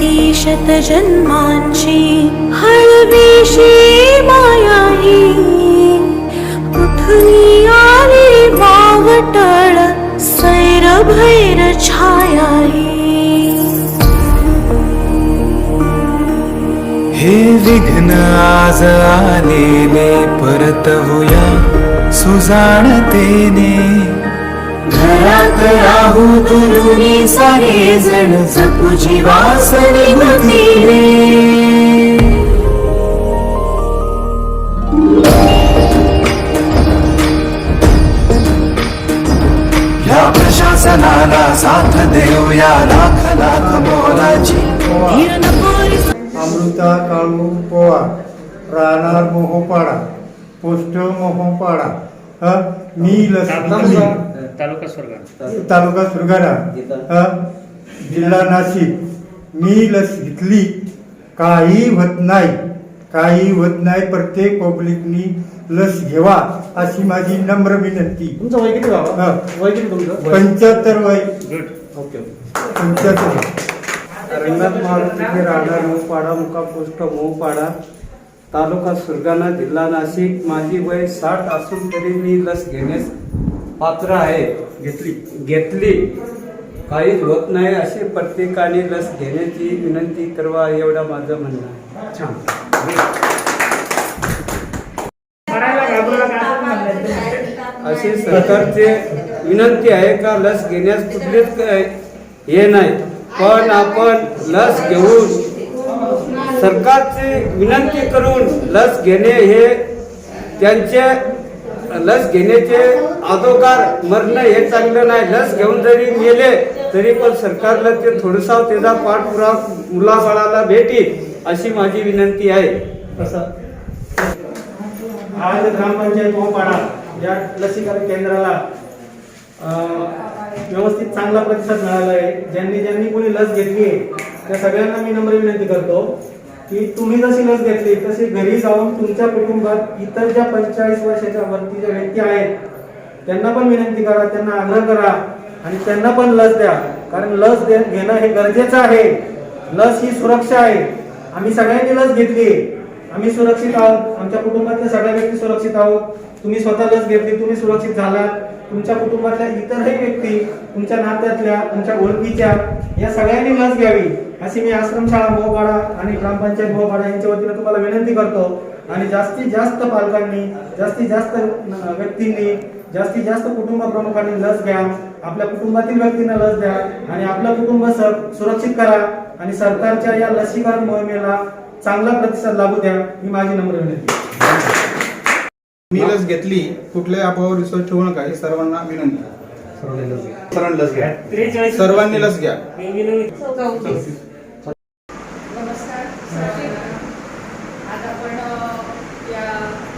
ती शतजन्मांची हळवीशी माया ही कुठली आली वावटळ सैर भैर छाया हे विघ्न आज आलेले परत होया सुजाणतेने. राहू दुरुनी सारे जण जपू जीवास निगुतीने या प्रशासनाला साथ देऊया लाख लाख मोलाची अमृता काळू पोवा राहणार मोहोपाडा पोस्ट मोहोपाडा ह मी लस. तालुका स्वर्ग तालुका सुरगाणा ह जिल्हा नाशिक. मी लस घेतली. काही होत नाही. काही होत नाही. प्रत्येक पब्लिकनी लस घेवा अशी माझी नम्र विनंती. तुमचं वय किती हा. बाबा वय किती तुमचं? पंच्याहत्तर वय. गुड. ओके पंच्याहत्तर रंगनाथ मारुती राहणार मोपाडा मुका पोस्ट मोपाडा तालुका सुरगाणा जिल्हा नाशिक. माझी वय साठ असून तरी मी लस घेण्यास पात्र आहे. घेतली. घेतली. काहीच होत नाही असे प्रत्येकाने लस घेण्याची विनंती करवा एवढं माझं म्हणणं आहे. छान. असे सरकारचे विनंती आहे का लस घेण्यास कुठलेच हे नाही. पण आपण लस घेऊन सरकारची विनंती करून लस घेणे हे त्यांचे लस घेण्याचे आदोकार मरणं हे चांगलं नाही. लस घेऊन जरी गेले तरी पण सरकारला ते थोडसा त्याचा पाठपुरा मुलाबाळाला भेटी अशी माझी विनंती आहे. आज ग्रामपंचायत मोपाडा या लसीकरण केंद्राला व्यवस्थित चांगला प्रतिसाद मिळाला आहे ज्यांनी ज्यांनी कोणी लस घेतली आहे त्या सगळ्यांना मी नम्र विनंती करतो. की तुम्ही जशी लस घेतली तशी घरी जाऊन तुमच्या कुटुंबात इतर ज्या पंचेचाळीस वर्षाच्या वरती ज्या व्यक्ती आहेत त्यांना पण विनंती करा त्यांना आग्रह करा आणि त्यांना पण लस द्या. कारण लस दे- घेणं हे गरजेचं आहे. लस ही सुरक्षा आहे. आम्ही सगळ्यांनी लस घेतली. आम्ही सुरक्षित आहोत. आमच्या कुटुंबातल्या सगळ्या व्यक्ती सुरक्षित आहोत. तुम्ही स्वतः लस घेतली तुम्ही सुरक्षित झाला तुमच्या कुटुंबातल्या इतरही व्यक्ती तुमच्या नात्यातल्या तुमच्या ओळखीच्या या सगळ्यांनी लस घ्यावी अशी मी आश्रमशाळा मोहपाडा आणि ग्रामपंचायत मोहपाडा यांच्या वतीनं तुम्हाला विनंती करतो. आणि जास्तीत जास्त पालकांनी जास्तीत जास्त व्यक्तींनी जास्तीत जास्त कुटुंब प्रमुखांनी लस घ्या. आपल्या कुटुंबातील व्यक्तींना लस द्या. आणि आपलं कुटुंब सर- सुरक्षित करा. आणि सरकारच्या या लसीकरण मोहिमेला चांगला प्रतिसाद लाभू द्या ही माझी नम्र विनंती. मी लस घेतली कुठल्याही अभावावर विश्वास ठेवू नका ही सर्वांना विनंती. सर्वांनी लस घ्या. सर्वांनी लस घ्या. नमस्कार आज आपण अ, या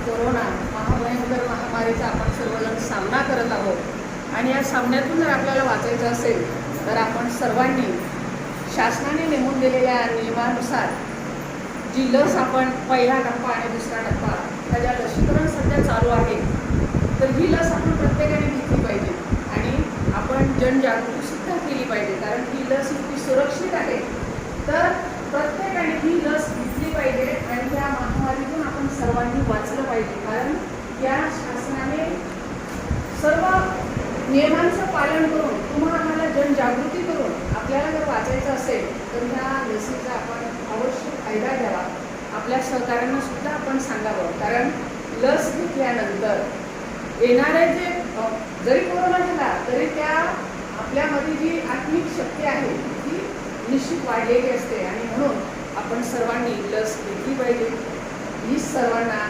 कोरोना महाभयंकर महामारीचा आपण सर्वजण सामना करत आहोत आणि या सामन्यातून जर आपल्याला वाचायचं असेल तर आपण सर्वांनी शासनाने नेमून दिलेल्या नियमानुसार जी लस आपण पहिला टप्पा आणि दुसरा टप्पा ह्या ज्या लसीकरण सध्या चालू आहे तर ही लस आपण प्रत्येकाने घेतली पाहिजे. आणि आपण जनजागृतीसुद्धा केली पाहिजे कारण ही लस इतकी सुरक्षित आहे. तर प्रत्येकाने ही लस घेतली पाहिजे आणि त्या महामारीतून आपण सर्वांनी वाचलं पाहिजे. कारण या शासनाने सर्व नियमांचं पालन करून तुम्हाला आम्हाला जनजागृती करून आपल्याला जर वाचायचं असेल तर ह्या लसीचा आपण अवश्य फायदा घ्यावा. सहकाऱ्यांना सुद्धा आपण सांगावं. कारण लस घेतल्यानंतर येणारे जे जरी कोरोना झाला तरी त्या आपल्यामध्ये जी आत्मिक शक्ती आहे ती निश्चित वाढलेली असते. आणि म्हणून आपण सर्वांनी लस घेतली पाहिजे. ही सर्वांना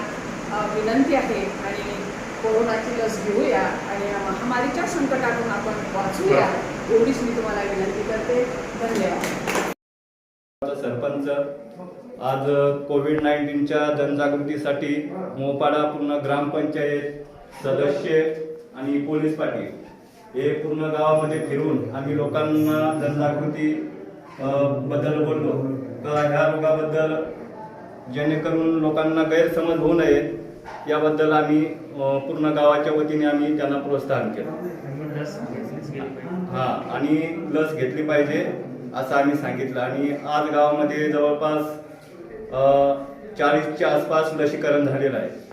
विनंती आहे. आणि कोरोनाची लस घेऊया आणि या महामारीच्या संकटातून आपण वाचूया एवढीच मी तुम्हाला विनंती करते. धन्यवाद. सरपंच आज कोविड नाईन्टीनच्या जनजागृतीसाठी मोपाडा पूर्ण ग्रामपंचायत सदस्य आणि पोलीस पाटील हे पूर्ण गावामध्ये फिरून आम्ही लोकांना जनजागृती बद्दल बोललो. का ह्या रोगाबद्दल जेणेकरून लोकांना गैरसमज होऊ नयेत याबद्दल आम्ही पूर्ण गावाच्या वतीने आम्ही त्यांना प्रोत्साहन केलं. हा आणि लस घेतली पाहिजे. असं आम्ही सांगितलं. आणि आज गावामध्ये जवळपास चाळीसच्या आसपास लसीकरण झालेलं आहे.